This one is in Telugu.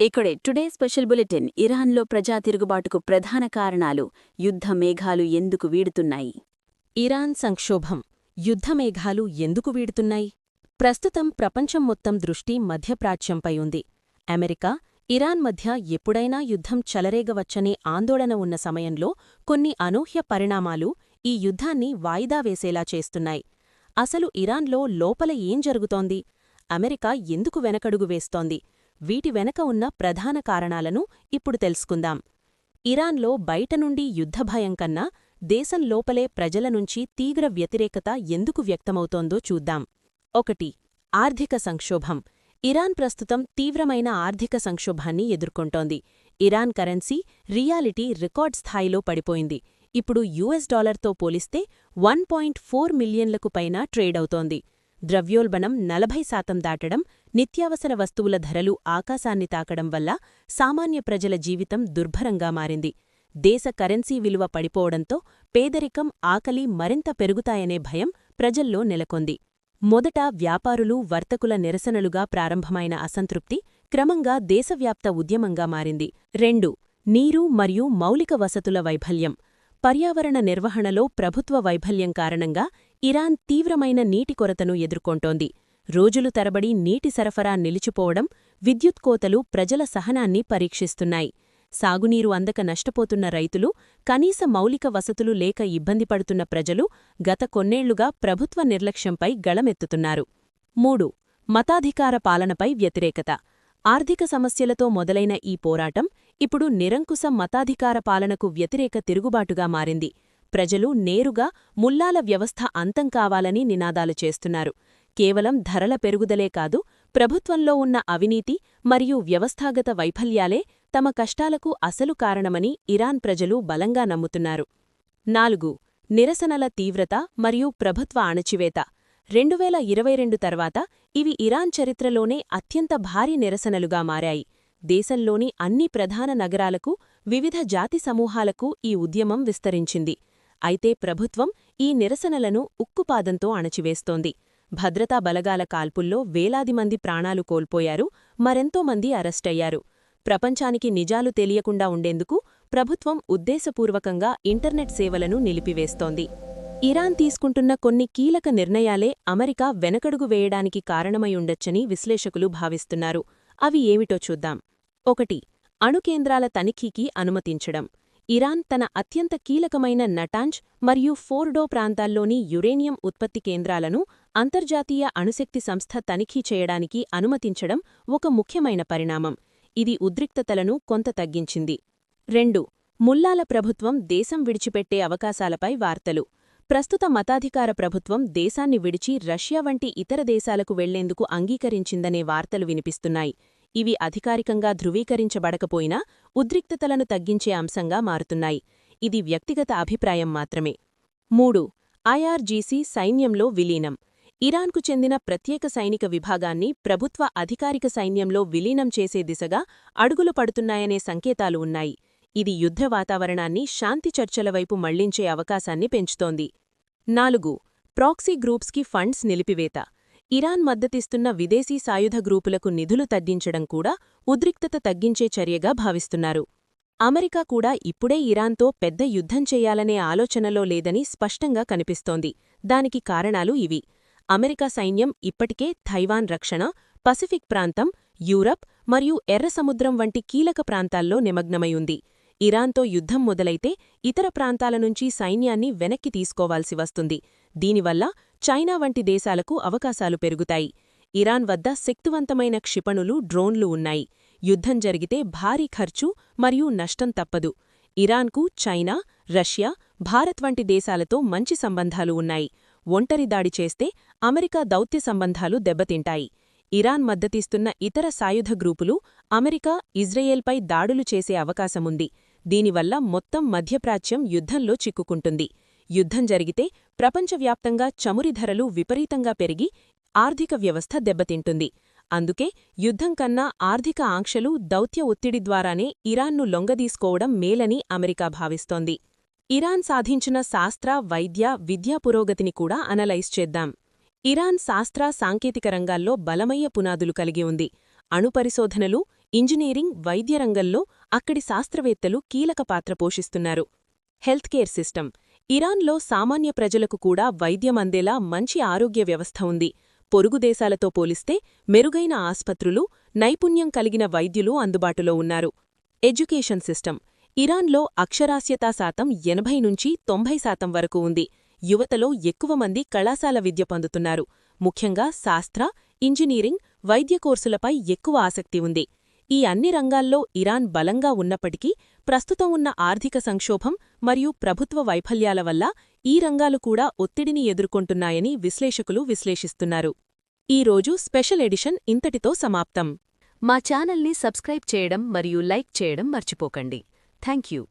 ఇక్కడే టుడే స్పెషల్ బులెటిన్ ఇరాన్లో ప్రజా తిరుగుబాటుకు ప్రధాన కారణాలు యుద్ధ మేఘాలు ఎందుకు వీడుతున్నాయి? ఇరాన్ సంక్షోభం యుద్ధమేఘాలు ఎందుకు వీడుతున్నాయి? ప్రస్తుతం ప్రపంచం మొత్తం దృష్టి మధ్యప్రాచ్యంపై ఉంది. అమెరికా ఇరాన్ మధ్య ఎప్పుడైనా యుద్ధం చలరేగవచ్చనే ఆందోళన ఉన్న సమయంలో కొన్ని అనూహ్య పరిణామాలు ఈ యుద్ధాన్ని వాయిదా వేసేలా చేస్తున్నాయి. అసలు ఇరాన్లో లోపల ఏం జరుగుతోంది? అమెరికా ఎందుకు వెనకడుగు వేస్తోంది? వీటి వెనక ఉన్న ప్రధాన కారణాలను ఇప్పుడు తెలుసుకుందాం. ఇరాన్లో బయట నుండి యుద్ధభయం కన్నా దేశం లోపలే ప్రజల నుంచి తీవ్ర వ్యతిరేకత ఎందుకు వ్యక్తమవుతోందో చూద్దాం. ఒకటి ఆర్థిక సంక్షోభం. ఇరాన్ ప్రస్తుతం తీవ్రమైన ఆర్థిక సంక్షోభాన్ని ఎదుర్కొంటోంది. ఇరాన్ కరెన్సీ రియాలిటీ రికార్డ్ స్థాయిలో పడిపోయింది. ఇప్పుడు యుఎస్ డాలర్తో పోలిస్తే వన్ పాయింట్ ఫోర్ మిలియన్లకు పైన ట్రేడ్ అవుతోంది. ద్రవ్యోల్బణం నలభై శాతం దాటడం నిత్యావసర వస్తువుల ధరలు ఆకాశాన్ని తాకడం వల్ల సామాన్య ప్రజల జీవితం దుర్భరంగా మారింది. దేశ కరెన్సీ విలువ పడిపోవడంతో పేదరికం ఆకలి మరింత పెరుగుతాయనే భయం ప్రజల్లో నెలకొంది. మొదట వ్యాపారులు వర్తకుల నిరసనలుగా ప్రారంభమైన అసంతృప్తి క్రమంగా దేశవ్యాప్త ఉద్యమంగా మారింది. రెండు నీరు మరియు మౌలిక వసతుల వైఫల్యం. పర్యావరణ నిర్వహణలో ప్రభుత్వ వైఫల్యం కారణంగా ఇరాన్ తీవ్రమైన నీటి కొరతను ఎదుర్కొంటోంది. రోజులు తరబడి నీటి సరఫరా నిలిచిపోవడం విద్యుత్ కోతలు ప్రజల సహనాన్ని పరీక్షిస్తున్నాయి. సాగునీరు అందక నష్టపోతున్న రైతులు కనీస మౌలిక వసతులు లేక ఇబ్బంది పడుతున్న ప్రజలు గత కొన్నేళ్ళుగా ప్రభుత్వ నిర్లక్ష్యంపై గళమెత్తుతున్నారు. మూడు మతాధికార పాలనపై వ్యతిరేకత. ఆర్థిక సమస్యలతో మొదలైన ఈ పోరాటం ఇప్పుడు నిరంకుశ మతాధికార పాలనకు వ్యతిరేక తిరుగుబాటుగా మారింది. ప్రజలు నేరుగా ముల్లాల వ్యవస్థ అంతం కావాలని నినాదాలు చేస్తున్నారు. కేవలం ధరల పెరుగుదలే కాదు ప్రభుత్వంలో ఉన్న అవినీతి మరియు వ్యవస్థాగత వైఫల్యాలే తమ కష్టాలకు అసలు కారణమని ఇరాన్ ప్రజలు బలంగా నమ్ముతున్నారు. నాలుగు నిరసనల తీవ్రత మరియు ప్రభుత్వ అణచివేత. రెండువేల ఇరవై రెండు తర్వాత ఇవి ఇరాన్ చరిత్రలోనే అత్యంత భారీ నిరసనలుగా మారాయి. దేశంలోని అన్ని ప్రధాన నగరాలకు వివిధ జాతి సమూహాలకు ఈ ఉద్యమం విస్తరించింది. అయితే ప్రభుత్వం ఈ నిరసనలను ఉక్కుపాదంతో అణచివేస్తోంది. భద్రతా బలగాల కాల్పుల్లో వేలాది మంది ప్రాణాలు కోల్పోయారు మరెంతోమంది అరెస్టయ్యారు. ప్రపంచానికి నిజాలు తెలియకుండా ఉండేందుకు ప్రభుత్వం ఉద్దేశపూర్వకంగా ఇంటర్నెట్ సేవలను నిలిపివేస్తోంది. ఇరాన్ తీసుకుంటున్న కొన్ని కీలక నిర్ణయాలే అమెరికా వెనకడుగు వేయడానికి కారణమయుండొచ్చని విశ్లేషకులు భావిస్తున్నారు. అవి ఏమిటో చూద్దాం. ఒకటి అణుకేంద్రాల తనిఖీకి అనుమతించడం. ఇరాన్ తన అత్యంత కీలకమైన నటాంజ్ మరియు ఫోర్డో ప్రాంతాల్లోని యురేనియం ఉత్పత్తి కేంద్రాలను అంతర్జాతీయ అణుశక్తి సంస్థ తనిఖీ చేయడానికి అనుమతించడం ఒక ముఖ్యమైన పరిణామం. ఇది ఉద్రిక్తతలను కొంత తగ్గించింది. రెండు ముల్లాల ప్రభుత్వం దేశం విడిచిపెట్టే అవకాశాలపై వార్తలు. ప్రస్తుత మతాధికార ప్రభుత్వం దేశాన్ని విడిచి రష్యా వంటి ఇతర దేశాలకు వెళ్ళేందుకు అంగీకరించిందనే వార్తలు వినిపిస్తున్నాయి. ఇవి అధికారికంగా ధృవీకరించబడకపోయినా ఉద్రిక్తతలను తగ్గించే అంశంగా మారుతున్నాయి. ఇది వ్యక్తిగత అభిప్రాయం మాత్రమే. మూడు ఐఆర్జీసీ సైన్యంలో విలీనం. ఇరాన్కు చెందిన ప్రత్యేక సైనిక విభాగాన్ని ప్రభుత్వ అధికారిక సైన్యంలో విలీనం చేసే దిశగా అడుగులు పడుతున్నాయనే సంకేతాలు ఉన్నాయి. ఇది యుద్ధ వాతావరణాన్ని శాంతి చర్చల వైపు మళ్ళించే అవకాశాన్ని పెంచుతోంది. నాలుగు ప్రాక్సీ గ్రూప్స్కి ఫండ్స్ నిలిపివేత. ఇరాన్ మద్దతిస్తున్న విదేశీ సాయుధ గ్రూపులకు నిధులు తగ్గించడం కూడా ఉద్రిక్తత తగ్గించే చర్యగా భావిస్తున్నారు. అమెరికా కూడా ఇప్పుడే ఇరాన్తో పెద్ద యుద్ధం చేయాలనే ఆలోచనలో లేదని స్పష్టంగా కనిపిస్తోంది. దానికి కారణాలు ఇవి. అమెరికా సైన్యం ఇప్పటికే థైవాన్ రక్షణ పసిఫిక్ ప్రాంతం యూరప్ మరియు ఎర్రసముద్రం వంటి కీలక ప్రాంతాల్లో నిమగ్నమయుంది ఇరాన్తో యుద్ధం మొదలైతే ఇతర ప్రాంతాల నుంచి సైన్యాన్ని వెనక్కి తీసుకోవాల్సి వస్తుంది. దీనివల్ల చైనా వంటి దేశాలకు అవకాశాలు పెరుగుతాయి. ఇరాన్ వద్ద శక్తివంతమైన క్షిపణులు డ్రోన్లు ఉన్నాయి. యుద్ధం జరిగితే భారీ ఖర్చు మరియు నష్టం తప్పదు. ఇరాన్కు చైనా రష్యా భారత్ వంటి దేశాలతో మంచి సంబంధాలు ఉన్నాయి. ఒంటరి దాడి చేస్తే అమెరికా దౌత్య సంబంధాలు దెబ్బతింటాయి. ఇరాన్ మద్దతిస్తున్న ఇతర సాయుధ గ్రూపులు అమెరికా ఇజ్రాయెల్పై దాడులు చేసే అవకాశముంది. దీనివల్ల మొత్తం మధ్యప్రాచ్యం యుద్ధంలో చిక్కుకుంటుంది. యుద్ధం జరిగితే ప్రపంచవ్యాప్తంగా చమురి ధరలు విపరీతంగా పెరిగి ఆర్థిక వ్యవస్థ దెబ్బతింటుంది. అందుకే యుద్ధం కన్నా ఆర్థిక ఆంక్షలు దౌత్య ఒత్తిడి ద్వారానే ఇరాన్ను లొంగదీసుకోవడం మేలని అమెరికా భావిస్తోంది. ఇరాన్ సాధించిన శాస్త్ర వైద్య విద్యా పురోగతిని కూడా అనలైజ్ చేద్దాం. ఇరాన్ శాస్త్ర సాంకేతిక రంగాల్లో బలమయ్య పునాదులు కలిగి ఉంది. అణుపరిశోధనలు ఇంజనీరింగ్ వైద్య రంగంలో అక్కడి శాస్త్రవేత్తలు కీలక పాత్ర పోషిస్తున్నారు. హెల్త్ కేర్ సిస్టమ్ ఇరాన్లో సామాన్య ప్రజలకు కూడా వైద్యం అందేలా మంచి ఆరోగ్య వ్యవస్థ ఉంది. పొరుగు దేశాలతో పోలిస్తే మెరుగైన ఆస్పత్రులు నైపుణ్యం కలిగిన వైద్యులు అందుబాటులో ఉన్నారు. Education system. ఇరాన్లో అక్షరాస్యతా శాతం ఎనభై నుంచి తొంభై శాతం వరకు ఉంది. యువతలో ఎక్కువ మంది కళాశాల విద్య పొందుతున్నారు. ముఖ్యంగా శాస్త్ర ఇంజనీరింగ్ వైద్య కోర్సులపై ఎక్కువ ఆసక్తి ఉంది. ఈ అన్ని రంగాల్లో ఇరాన్ బలంగా ఉన్నప్పటికీ ప్రస్తుతం ఉన్న ఆర్థిక సంక్షోభం మరియు ప్రభుత్వ వైఫల్యాల వల్ల ఈ రంగాలు కూడా ఒత్తిడిని ఎదుర్కొంటున్నాయని విశ్లేషకులు విశ్లేషిస్తున్నారు. ఈ రోజు స్పెషల్ ఎడిషన్ ఇంతటితో సమాప్తం. మా ఛానల్ని సబ్స్క్రైబ్ చేయడం మరియు లైక్ చేయడం మర్చిపోకండి. Thank you